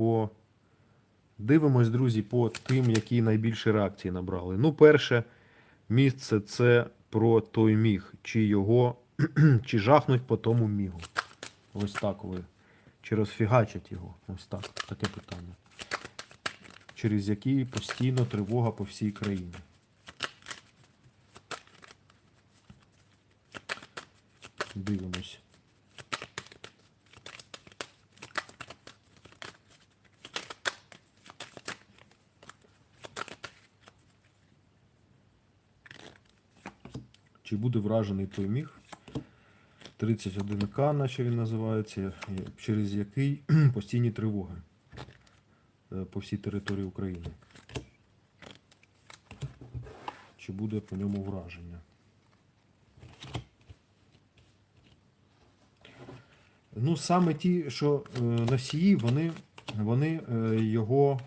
по. Дивимось, друзі, по тим, які найбільше реакції набрали. Ну, перше місце це про той міг. Чи його, чи жахнуть по тому мігу. Ось так ви. Чи розфігачать його? Ось так. Таке питання. Через які постійно тривога по всій країні. Дивимось. Чи буде вражений той міг? 31К, наче він називається, через який постійні тривоги е, по всій території України. Чи буде по ньому враження? Ну, саме ті, що е, носії, вони, вони е, його.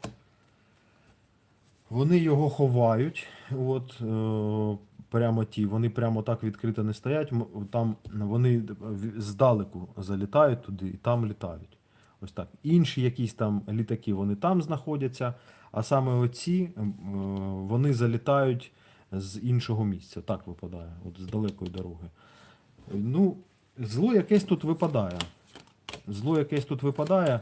Вони його ховають. От, прямо ті, вони прямо так відкрито не стоять. Там вони здалеку залітають туди і там літають. Ось так. Інші якісь там літаки, вони там знаходяться, а саме оці е, вони залітають з іншого місця. Так випадає, от з далекої дороги. Ну, зло якесь тут випадає. Зло якесь тут випадає.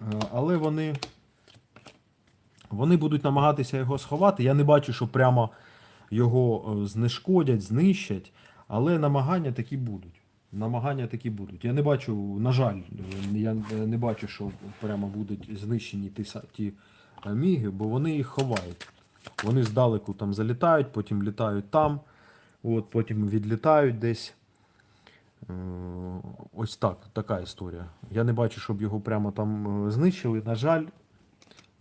Е, Але вони. Вони будуть намагатися його сховати. Я не бачу, що прямо його е, знешкодять, знищать, але намагання такі будуть. Намагання такі будуть. Я не бачу, на жаль, е, я не бачу, що прямо будуть знищені ті, ті е, міги, бо вони їх ховають. Вони здалеку там залітають, потім літають там, от, потім відлітають десь. Е, Ось так, така історія. Я не бачу, щоб його прямо там е, знищили. На жаль,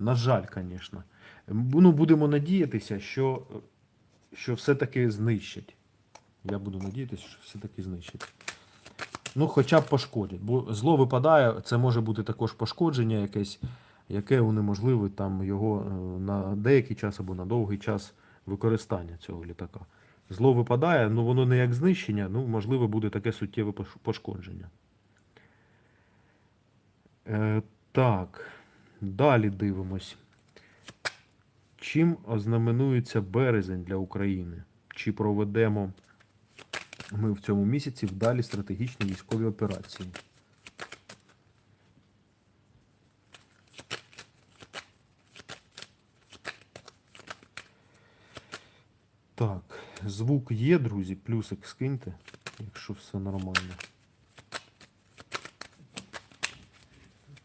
на жаль, звісно. Ну, будемо надіятися, що, що все-таки знищать. Я буду надіятися, що все-таки знищать. Ну, хоча б пошкодять. Бо зло випадає, це може бути також пошкодження якесь, яке унеможливить там його е, на деякий час або на довгий час використання цього літака. Зло випадає, ну воно не як знищення, ну, можливо, буде таке суттєве пошкодження. Е, так, далі дивимось. Чим ознаменується березень для України? Чи проведемо ми в цьому місяці вдалі стратегічні військові операції? Так, звук є, друзі, плюсик скиньте, якщо все нормально.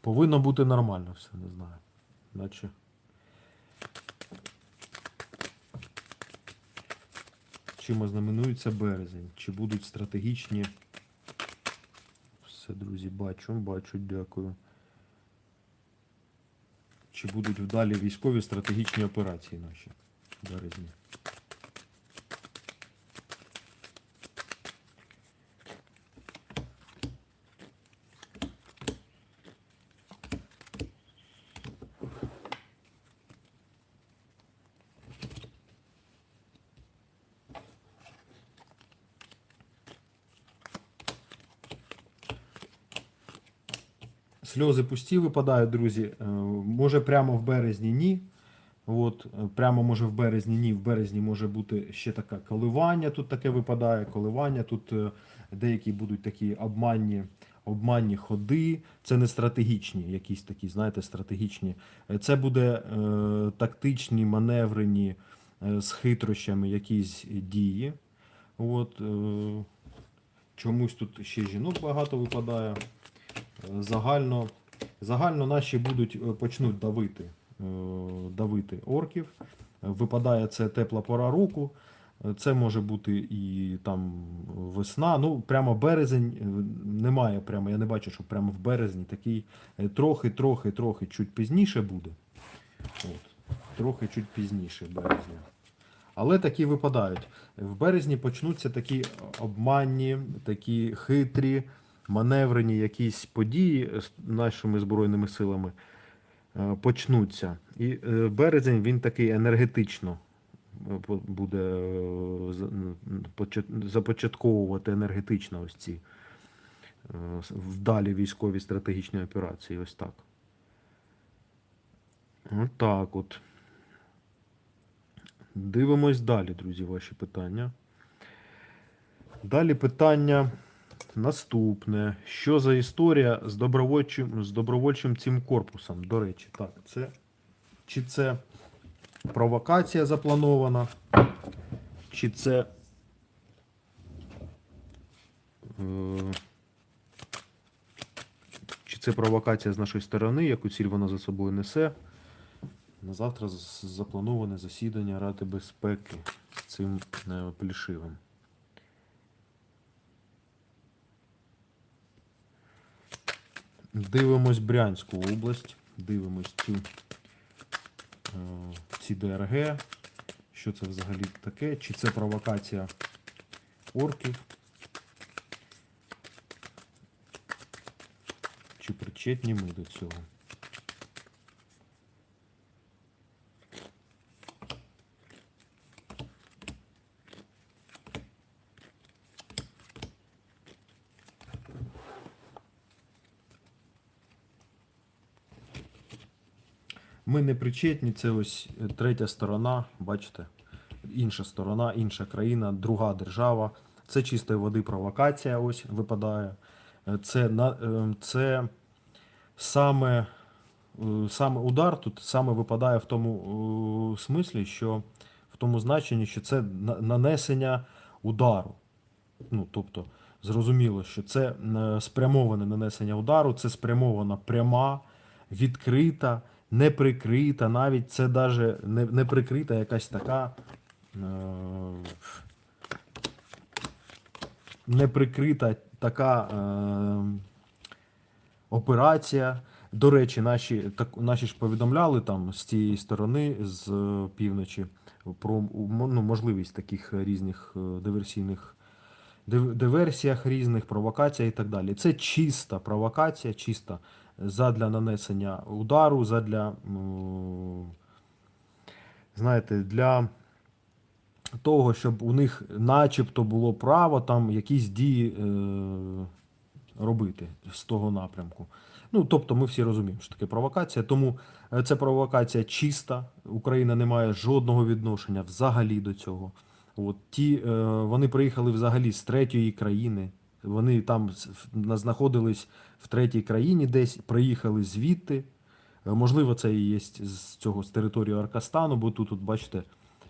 Повинно бути нормально все, не знаю. Наче. Чим ознаменується березень? Чи будуть стратегічні? Все, друзі, бачу, бачу, дякую. Чи будуть вдалі військові стратегічні операції наші в березні? Сльози пусті випадають, друзі. Е, Може прямо в березні ні. От, е, прямо може в березні ні. В березні може бути ще таке коливання. Тут таке випадає, коливання. Тут е, деякі будуть такі обманні, обманні ходи. Це не стратегічні, якісь такі, знаєте, стратегічні. Це буде е, тактичні, маневрені е, з хитрощами якісь дії. От, е, чомусь тут ще жінок багато випадає. Загально, загально наші будуть е, почнуть давити, е, давити орків. Випадає це тепла пора року. Це може бути і там весна. Ну, прямо березень е, немає. Прямо, я не бачу, що прямо в березні такий е, трохи, трохи, трохи чуть пізніше буде. От, трохи чуть пізніше березня. Але такі випадають. В березні почнуться такі обманні, такі хитрі, маневрені якісь події з нашими Збройними силами е, почнуться. І е, березень він такий енергетично е, буде започатковувати енергетично ось ці вдалі військові стратегічні операції. Ось так. Отак от. Дивимось далі, друзі, ваші питання. Далі питання наступне. Що за історія з добровольчим, з добровольчим цим корпусом? До речі, так, це чи це провокація запланована, чи це. е, Чи це провокація з нашої сторони, яку ціль вона за собою несе? На завтра заплановане засідання Ради безпеки з цим е, плішивим. Дивимось Брянську область, дивимось цю, е, ці ДРГ. Що це взагалі таке? Чи це провокація орків? Чи причетні ми до цього? Ми не причетні, це ось е, третя сторона, бачите? Інша сторона, інша країна, друга держава. Це чистої води провокація ось випадає. Е, Це, е, це саме, саме удар тут саме випадає в тому смислі, що в тому значенні, що це нанесення удару. Ну, тобто, зрозуміло, що це спрямоване нанесення удару, це спрямована пряма, відкрита, не прикрита, навіть це даже не, не прикрита якась така. Е, не прикрита така е, операція. До речі, наші, так, наші ж повідомляли там з цієї сторони, з е, півночі, про ну, можливість таких різних е, диверсійних див- диверсіях різних, провокаціях і так далі. Це чиста провокація, чиста задля нанесення удару, задля, знаєте, для того, щоб у них начебто було право там якісь дії е, робити з того напрямку. Ну, тобто ми всі розуміємо, що таке провокація. Тому е, це провокація чиста. Україна не має жодного відношення взагалі до цього. От ті, е, вони приїхали взагалі з третьої країни. Вони там знаходились в третій країні десь, приїхали звідти. Е, Можливо, це і є з цього з території Аркастану, бо тут, тут бачите,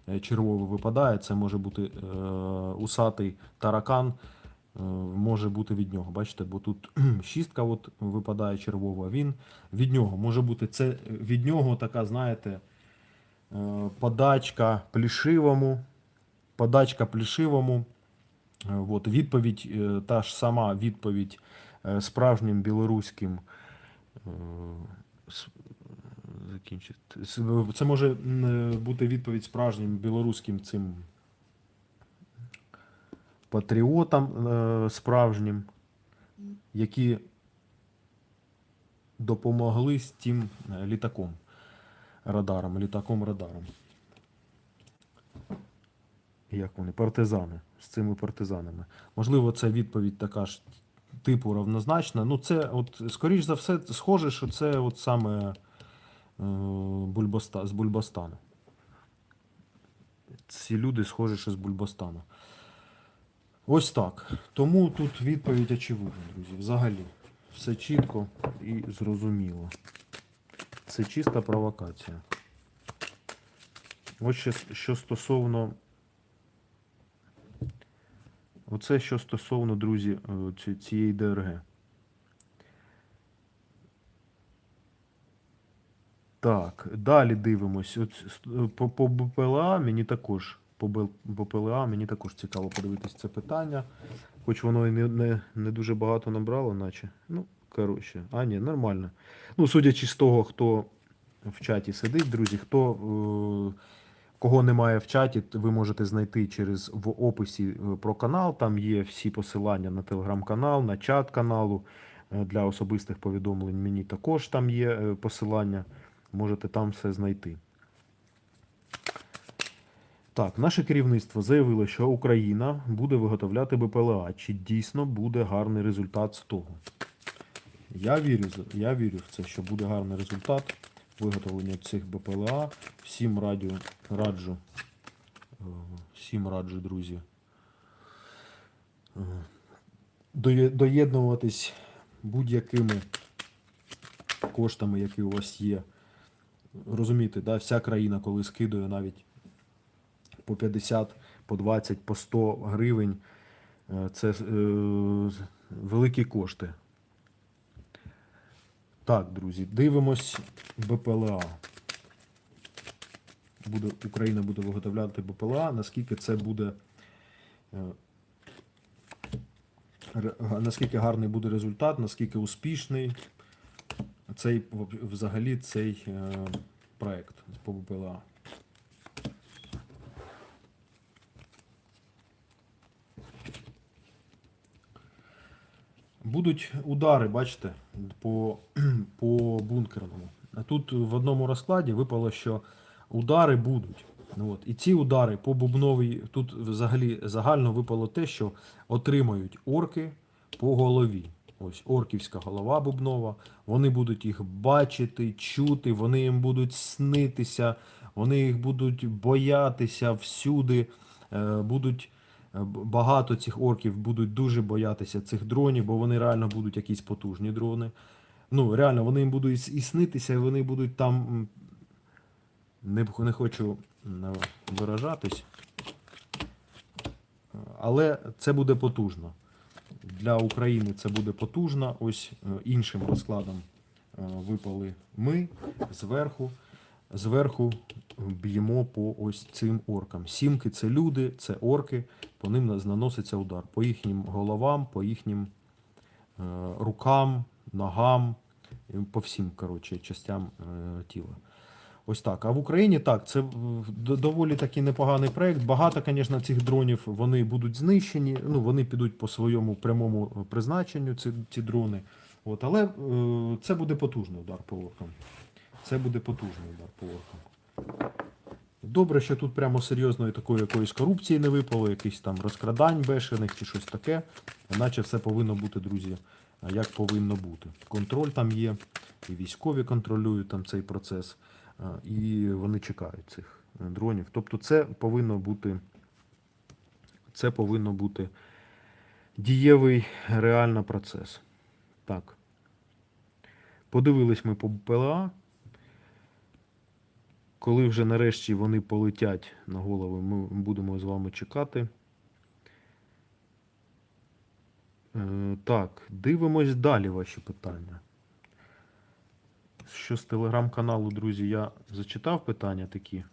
е, червово випадає. Це може бути е, усатий таракан, е, може бути від нього. Бачите, бо тут шістка от випадає червово, а він від нього може бути це від нього така, знаєте, е, подачка плішивому. Подачка плішивому. От, відповідь, е, та ж сама відповідь е, справжнім білоруським. е, Закінчити. Це може бути відповідь справжнім білоруським цим патріотам справжнім, які допомогли з тим літаком радаром, літаком радаром. Як вони? Партизани. З цими партизанами. Можливо, це відповідь така ж типу равнозначна. Ну, це, от, скоріш за все, схоже, що це от саме е, Бульбоста, з Бульбастану. Ці люди схожі, що з Бульбастану. Ось так. Тому тут відповідь очевидна, друзі. Взагалі. Все чітко і зрозуміло. Це чиста провокація. Ось ще, що стосовно. Оце що стосовно, друзі, е, цієї ДРГ. Так, далі дивимось. От, по, по БПЛА мені також по БПЛА мені також цікаво подивитись це питання. Хоч воно і не, не, не дуже багато набрало, наче. Ну, коротше. А, ні, нормально. Ну, судячи з того, хто в чаті сидить, друзі, хто. Е, Кого немає в чаті, ви можете знайти через в описі е, про канал. Там є всі посилання на телеграм-канал, на чат каналу е, для особистих повідомлень. Мені також там є е, посилання. Можете там все знайти. Так, наше керівництво заявило, що Україна буде виготовляти БПЛА. Чи дійсно буде гарний результат з того? Я вірю, я вірю в це, що буде гарний результат виготовлення цих БПЛА. Всім радю, раджу, е, всім раджу, друзі, е, доєднуватись будь-якими коштами, які у вас є. Розумієте, да, вся країна, коли скидує навіть по 50, по 20, по 100 гривень, е, це е, великі кошти. Так, друзі, дивимось БПЛА. Буде, Україна буде виготовляти БПЛА. Наскільки це буде. е, Наскільки гарний буде результат, наскільки успішний цей взагалі цей е, проект по БПЛА. Будуть удари, бачите, по, по бункерному. Тут в одному розкладі випало, що удари будуть. От. І ці удари по бубновій, тут взагалі загально випало те, що отримають орки по голові. Ось орківська голова бубнова. Вони будуть їх бачити, чути, вони їм будуть снитися, вони їх будуть боятися всюди, е, будуть Багато цих орків будуть дуже боятися цих дронів, бо вони реально будуть якісь потужні дрони. Ну, реально, вони їм будуть і і вони будуть там. Не, не хочу виражатись. Е, Але це буде потужно. Для України це буде потужно. Ось е, іншим розкладом е, випали ми зверху. Зверху б'ємо по ось цим оркам. Сімки це люди, це орки, по ним наноситься удар. По їхнім головам, по їхнім е, рукам, ногам, по всім коротше, частям е, тіла. Ось так. А в Україні так, це е, доволі таки непоганий проект. Багато, звісно, цих дронів вони будуть знищені. Ну, вони підуть по своєму прямому призначенню, ці, ці дрони. От, але е, це буде потужний удар по оркам. Це буде потужний удар по оркам. Добре, що тут прямо серйозної такої якоїсь корупції не випало, якихось там розкрадань бешених чи щось таке. Іначе все повинно бути, друзі, як повинно бути. Контроль там є, і військові контролюють там цей процес, і вони чекають цих дронів. Тобто це повинно бути, це повинно бути дієвий реально процес. Так. Подивились ми по ПЛА. Коли вже нарешті вони полетять на голови, ми будемо з вами чекати. Е, Так, дивимось далі ваші питання. Що з телеграм-каналу, друзі, я зачитав питання такі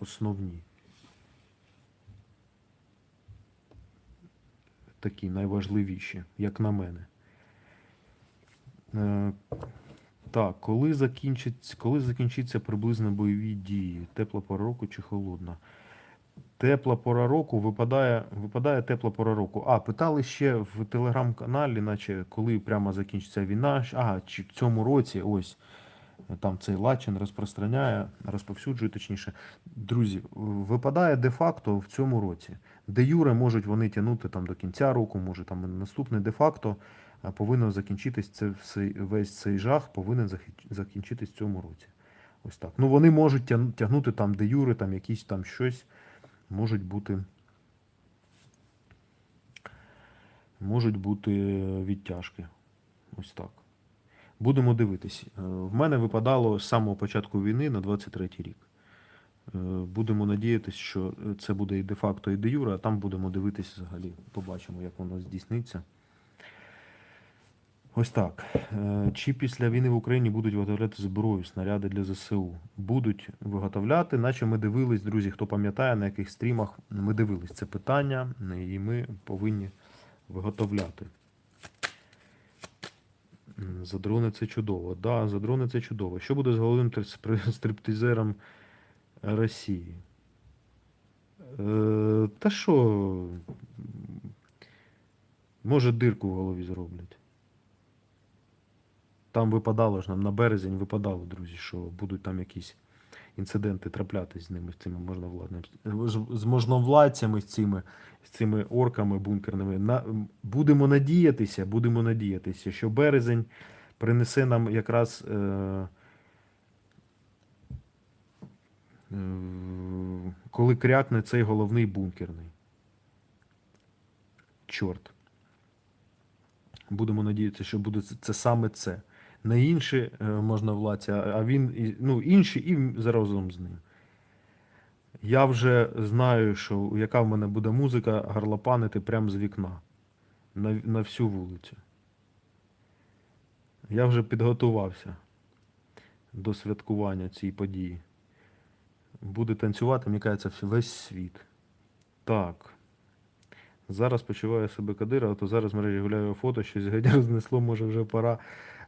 основні. Такі найважливіші, як на мене. Так, коли закінчиться, коли закінчиться приблизно бойові дії? Тепла пора року чи холодна? Тепла пора року випадає, випадає тепла пора року. А, питали ще в телеграм-каналі, наче коли прямо закінчиться війна. Ага, чи в цьому році ось там цей Лачин розпространяє, розповсюджує точніше. Друзі, випадає де-факто в цьому році. Де Юре можуть вони тягнути там до кінця року, може там і наступний де-факто а, повинно закінчитись це весь цей жах повинен закінчитись в цьому році. Ось так. Ну вони можуть тягнути там де Юри, там якісь там щось можуть бути. Можуть бути відтяжки. Ось так. Будемо дивитись. Е, В мене випадало з самого початку війни на 23 рік. Е, Будемо надіятись, що це буде і де-факто, і де юре, а там будемо дивитись взагалі. Побачимо, як воно здійсниться. Ось так. Е, Чи після війни в Україні будуть виготовляти зброю, снаряди для ЗСУ? Будуть виготовляти, наче ми дивились, друзі, хто пам'ятає, на яких стрімах ми дивились це питання, і ми повинні виготовляти. За дрони це чудово. Да, за дрони це чудово. Що буде з головним стриптизером Росії? Е, та що? Може, дирку в голові зроблять. Там випадало ж нам на березень випадало, друзі, що будуть там якісь інциденти траплятись з ними, з цими можновладними, з можновладцями, з цими, з цими орками бункерними. На, будемо надіятися, будемо надіятися, що березень принесе нам якраз. Е, е, коли крякне цей головний бункерний. Чорт. Будемо надіятися, що буде це саме це. Не інші е, можна владці, а а він, ну, інші і заразом з ним. Я вже знаю, що яка в мене буде музика гарлопанити прямо з вікна на, на всю вулицю. Я вже підготувався до святкування цієї події. Буде танцювати, мені кажеться, весь світ. Так. Зараз почуваю себе Кадирова, то зараз мережі гуляю фото, щось геть рознесло, може вже пора.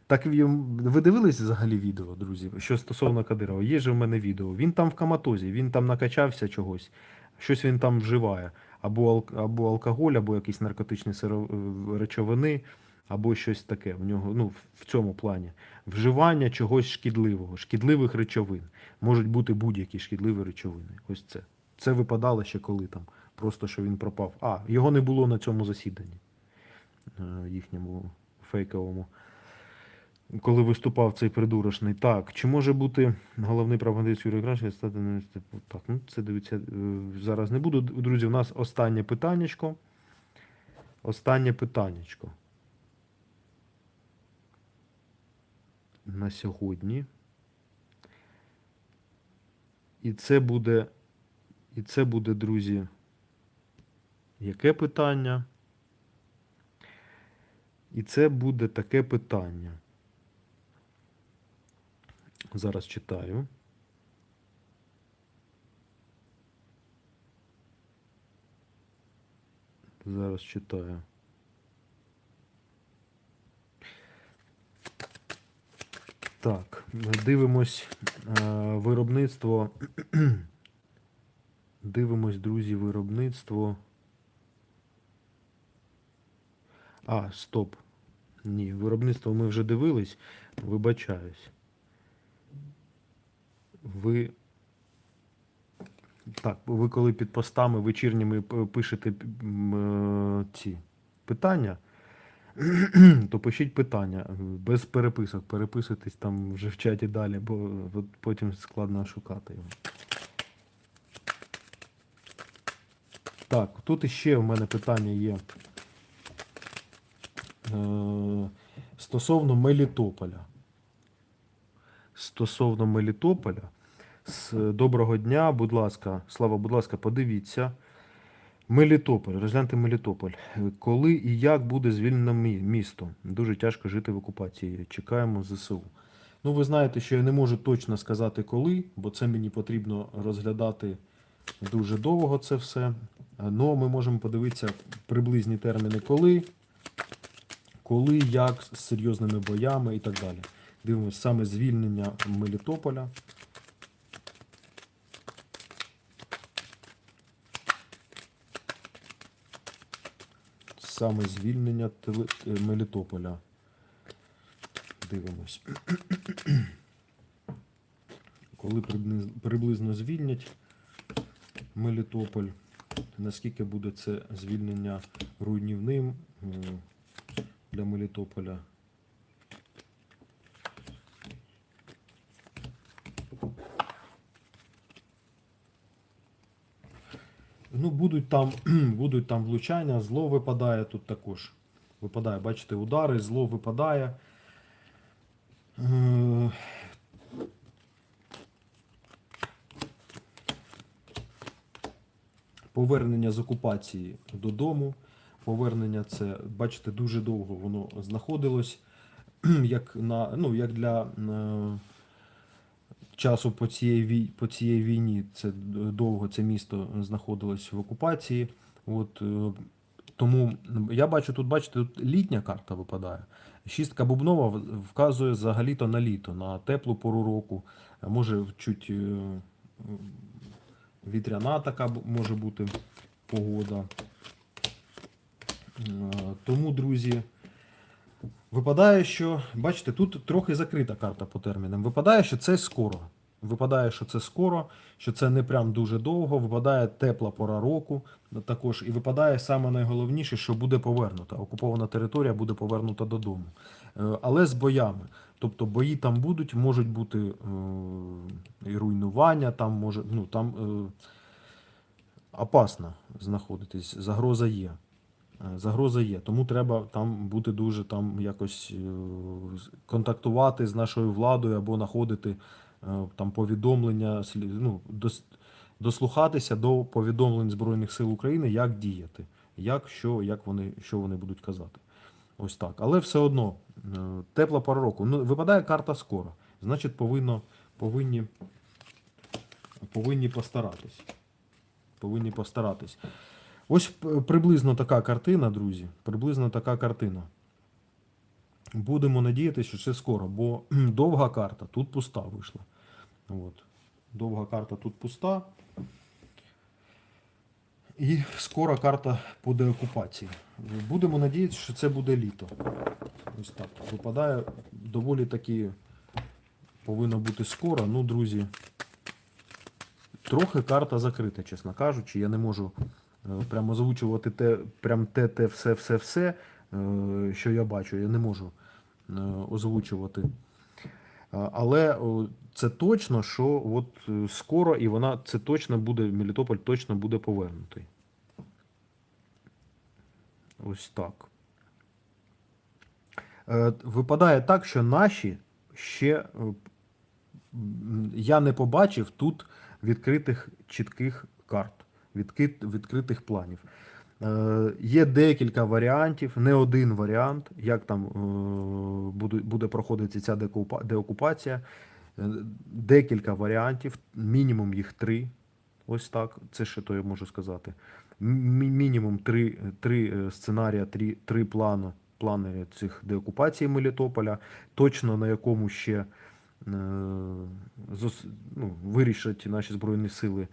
Так ви дивились взагалі відео, друзі, що стосовно Кадирова? Є же в мене відео. Він там в коматозі, він там накачався чогось, щось він там вживає. Або, або алкоголь, або якісь наркотичні е, речовини, або щось таке. В нього, ну, в цьому плані. Вживання чогось шкідливого, шкідливих речовин. Можуть бути будь-які шкідливі речовини. Ось це. Це випадало ще коли там. Просто що він пропав. А, його не було на цьому засіданні е, їхньому фейковому. Коли виступав цей придурочний. Так, чи може бути головний пропагандист Юрій Краще стати на типу, Так, ну це дивіться. е, Зараз не буду. Друзі, у нас останнє питаннячко. Останнє питаннячко. На сьогодні. І це буде. І це буде, друзі. Яке питання? І це буде таке питання. Зараз читаю. Зараз читаю. Так, дивимось е, виробництво. Дивимось, друзі, виробництво. А, стоп. Ні, виробництво ми вже дивились. Вибачаюсь. Ви. Так, ви коли під постами вечірніми пишете е, ці питання, то пишіть питання без переписок. Переписуйтесь там вже в чаті далі, бо потім складно шукати його. Так, тут іще в мене питання є. Е, Стосовно Мелітополя. Стосовно Мелітополя. З доброго дня, будь ласка, Слава, будь ласка, подивіться. Мелітополь, розгляньте Мелітополь. Е, Коли і як буде звільнено місто? Дуже тяжко жити в окупації. Чекаємо ЗСУ. Ну, ви знаєте, що я не можу точно сказати коли, бо це мені потрібно розглядати дуже довго це все. Ну, ми можемо подивитися приблизні терміни коли, коли, як, з серйозними боями і так далі. Дивимось саме звільнення Мелітополя. Саме звільнення е, Мелітополя. Дивимось. Коли приблизно звільнять Мелітополь, наскільки буде це звільнення руйнівним для Мелітополя? Ну, будуть там, будуть там влучання, зло випадає тут також. Випадає, бачите, удари, зло випадає. Е, Повернення з окупації додому. Повернення це, бачите, дуже довго воно знаходилось. Як, на, ну, як для е, часу по цій, по цій війні це довго це місто знаходилось в окупації. От, е, тому я бачу тут, бачите, тут літня карта випадає. Шістка бубнова вказує взагалі-то на літо, на теплу пору року. Може чуть е, вітряна така може бути погода. Е, Тому, друзі, випадає, що, бачите, тут трохи закрита карта по термінам. Випадає, що це скоро. Випадає, що це скоро, що це не прям дуже довго. Випадає тепла пора року. Також і випадає саме найголовніше, що буде повернута. Окупована територія буде повернута додому. Е, Але з боями. Тобто бої там будуть, можуть бути е, і руйнування, там може, ну там е, опасно знаходитись, загроза є. Е, Загроза є, тому треба там бути дуже там якось е, контактувати з нашою владою або знаходити е, там повідомлення, ну, дослухатися до повідомлень Збройних сил України, як діяти, як, що, як вони, що вони будуть казати. Ось так. Але все одно тепла пора року. Ну, випадає карта скоро. Значить, повинно, повинні, повинні постаратись. Повинні постаратись. Ось приблизно така картина, друзі. Приблизно така картина. Будемо надіятися, що це скоро, бо довга карта тут пуста вийшла. От. Довга карта тут пуста. І скоро карта по деокупації. Будемо надіятися, що це буде літо. Ось так. Випадає доволі таки повинно бути скоро. Ну, друзі, трохи карта закрита, чесно кажучи. Я не можу прямо озвучувати те, прям те, те, все, все, все, е, що я бачу. Я не можу е, озвучувати. Але це точно, що от е, скоро і вона це точно буде, Мелітополь точно буде повернутий. Ось так. Е, Випадає так, що наші ще е, я не побачив тут відкритих чітких карт, відкритих планів. Е, Є декілька варіантів, не один варіант, як там е, буде, проходити ця деокупація. Е, Декілька варіантів, мінімум їх три. Ось так. Це ще то я можу сказати. Мі- Мінімум три, три сценарія, три, три плани, плани цих деокупацій Мелітополя. Точно на якому ще ну, вирішать наші Збройні сили,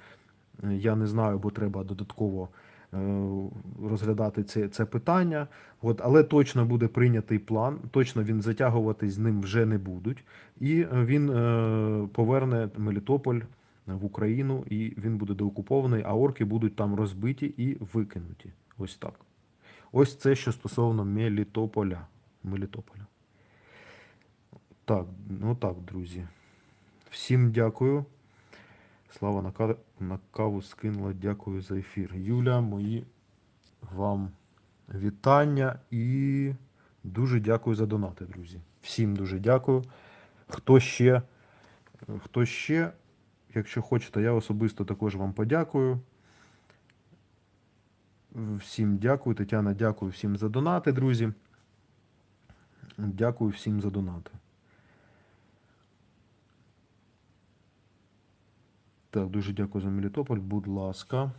я не знаю, бо треба додатково е, розглядати це, це питання. От, але точно буде прийнятий план, точно він затягувати з ним вже не будуть. І е, він е, поверне Мелітополь в Україну, і він буде деокупований, а орки будуть там розбиті і викинуті. Ось так. Ось це, що стосовно Мелітополя. Мелітополя. Так, ну так, друзі. Всім дякую. Слава на, ка- на каву скинула. Дякую за ефір. Юля, мої вам вітання і дуже дякую за донати, друзі. Всім дуже дякую. Хто ще, хто ще, якщо хочете, я особисто також вам подякую. Всім дякую, Тетяна, дякую всім за донати, друзі. Дякую всім за донати. Так, дуже дякую за Мелітополь, будь ласка.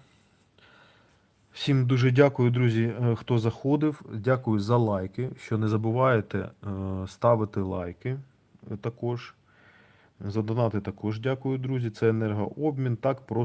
Всім дуже дякую, друзі, е, хто заходив. Дякую за лайки. Що не забувайте е, ставити лайки е, також. За донати також дякую, друзі. Це енергообмін. Так просто.